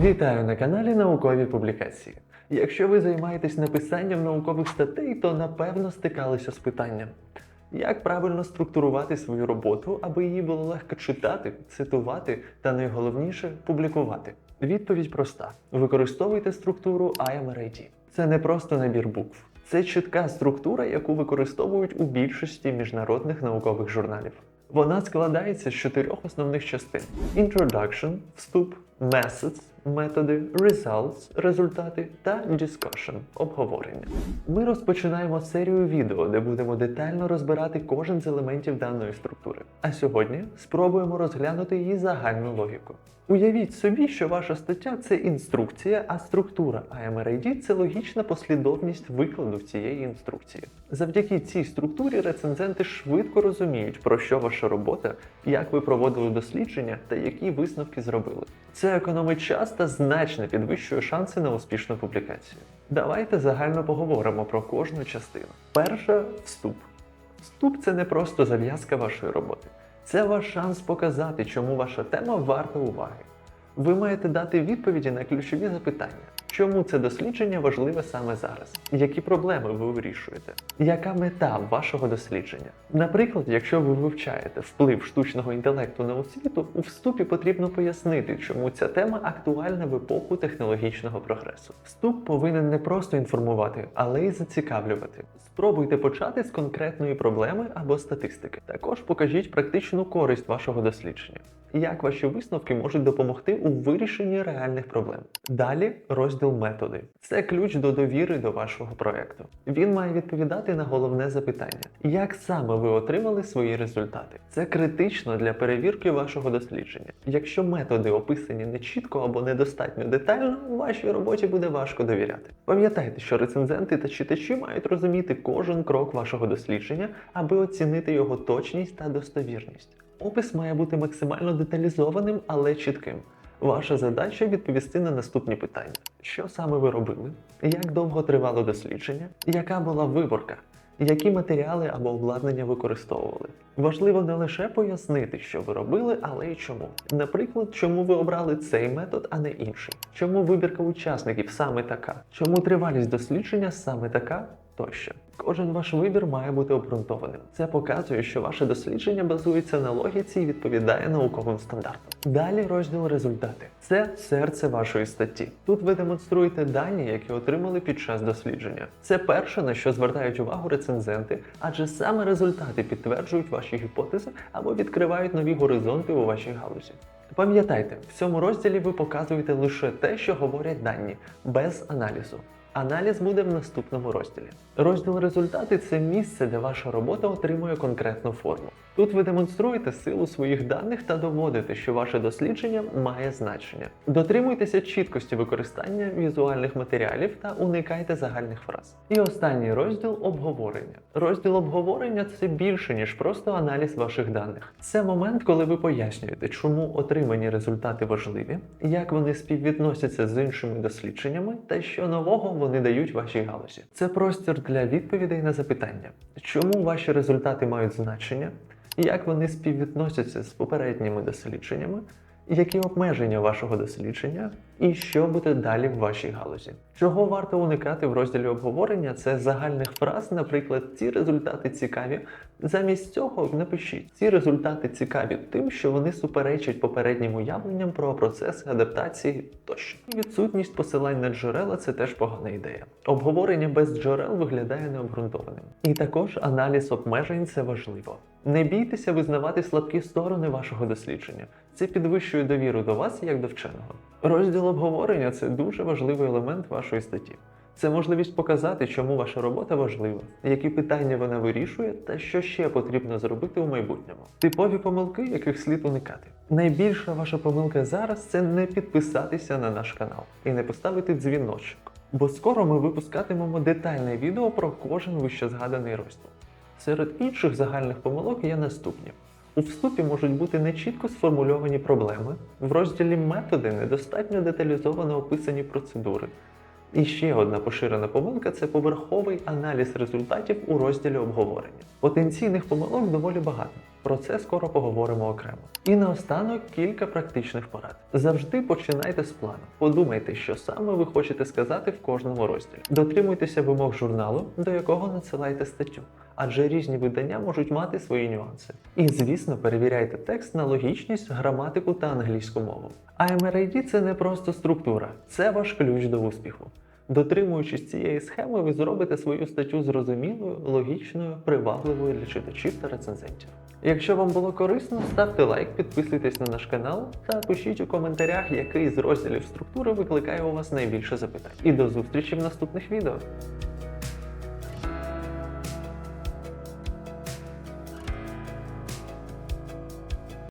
Вітаю на каналі Наукові публікації. Якщо ви займаєтесь написанням наукових статей, то напевно стикалися з питанням, як правильно структурувати свою роботу, аби її було легко читати, цитувати та найголовніше публікувати. Відповідь проста: використовуйте структуру IMRID. Це не просто набір букв. Це чітка структура, яку використовують у більшості міжнародних наукових журналів. Вона складається з чотирьох основних частин: Introduction – вступ, Methods – методи, Results – результати та Discussion – обговорення. Ми розпочинаємо серію відео, де будемо детально розбирати кожен з елементів даної структури. А сьогодні спробуємо розглянути її загальну логіку. Уявіть собі, що ваша стаття це інструкція, а структура IMRID – це логічна послідовність викладу цієї інструкції. Завдяки цій структурі рецензенти швидко розуміють, про що ваша робота, як ви проводили дослідження та які висновки зробили. Це економить час та значно підвищує шанси на успішну публікацію. Давайте загально поговоримо про кожну частину. Перша вступ. Вступ це не просто зав'язка вашої роботи. Це ваш шанс показати, чому ваша тема варта уваги. Ви маєте дати відповіді на ключові запитання. Чому це дослідження важливе саме зараз? Які проблеми ви вирішуєте? Яка мета вашого дослідження? Наприклад, якщо ви вивчаєте вплив штучного інтелекту на освіту, у вступі потрібно пояснити, чому ця тема актуальна в епоху технологічного прогресу. Вступ повинен не просто інформувати, але й зацікавлювати. Спробуйте почати з конкретної проблеми або статистики. Також покажіть практичну користь вашого дослідження. Як ваші висновки можуть допомогти у вирішенні реальних проблем? Далі розділ методи. Це ключ до довіри до вашого проекту. Він має відповідати на головне запитання: як саме ви отримали свої результати? Це критично для перевірки вашого дослідження. Якщо методи описані нечітко або недостатньо детально, вашій роботі буде важко довіряти. Пам'ятайте, що рецензенти та читачі мають розуміти кожен крок вашого дослідження, аби оцінити його точність та достовірність. Опис має бути максимально деталізованим, але чітким. Ваша задача відповісти на наступні питання: що саме ви робили, як довго тривало дослідження, яка була виборка, які матеріали або обладнання використовували. Важливо не лише пояснити, що ви робили, але й чому. Наприклад, чому ви обрали цей метод, а не інший, чому вибірка учасників саме така, чому тривалість дослідження саме така тощо. Кожен ваш вибір має бути обґрунтованим. Це показує, що ваше дослідження базується на логіці і відповідає науковим стандартам. Далі розділ результати. Це серце вашої статті. Тут ви демонструєте дані, які отримали під час дослідження. Це перше, на що звертають увагу рецензенти, адже саме результати підтверджують ваші гіпотези або відкривають нові горизонти у вашій галузі. Пам'ятайте, в цьому розділі ви показуєте лише те, що говорять дані, без аналізу. Аналіз буде в наступному розділі. Розділ результати це місце, де ваша робота отримує конкретну форму. Тут ви демонструєте силу своїх даних та доводите, що ваше дослідження має значення. Дотримуйтеся чіткості використання візуальних матеріалів та уникайте загальних фраз. І останній розділ обговорення. Розділ обговорення це більше, ніж просто аналіз ваших даних. Це момент, коли ви пояснюєте, чому отримані результати важливі, як вони співвідносяться з іншими дослідженнями та що нового вони дають вашій галузі. Це простір для відповідей на запитання, чому ваші результати мають значення, як вони співвідносяться з попередніми дослідженнями, які обмеження вашого дослідження і що буде далі в вашій галузі. Чого варто уникати в розділі обговорення, це загальних фраз, наприклад, ці результати цікаві. Замість цього напишіть ці результати цікаві тим, що вони суперечать попереднім уявленням про процеси адаптації тощо. Відсутність посилань на джерела це теж погана ідея. Обговорення без джерел виглядає необґрунтованим. І також аналіз обмежень це важливо. Не бійтеся визнавати слабкі сторони вашого дослідження. Це підвищує довіру до вас як до вченого. Розділ обговорення це дуже важливий елемент вашої статті. Це можливість показати, чому ваша робота важлива, які питання вона вирішує, та що ще потрібно зробити у майбутньому. Типові помилки, яких слід уникати. Найбільша ваша помилка зараз це не підписатися на наш канал і не поставити дзвіночок. Бо скоро ми випускатимемо детальне відео про кожен вище згаданий розділ. Серед інших загальних помилок є наступні. У вступі можуть бути нечітко сформульовані проблеми, в розділі методи недостатньо деталізовано описані процедури. І ще одна поширена помилка це поверховий аналіз результатів у розділі обговорення. Потенційних помилок доволі багато. Про це скоро поговоримо окремо. І наостанок кілька практичних порад. Завжди починайте з плану. Подумайте, що саме ви хочете сказати в кожному розділі. Дотримуйтеся вимог журналу, до якого надсилаєте статтю, адже різні видання можуть мати свої нюанси. І, звісно, перевіряйте текст на логічність, граматику та англійську мову. А MRID – це не просто структура, це ваш ключ до успіху. Дотримуючись цієї схеми, ви зробите свою статтю зрозумілою, логічною, привабливою для читачів та рецензентів. Якщо вам було корисно, ставте лайк, підписуйтесь на наш канал та пишіть у коментарях, який з розділів структури викликає у вас найбільше запитань. І до зустрічі в наступних відео.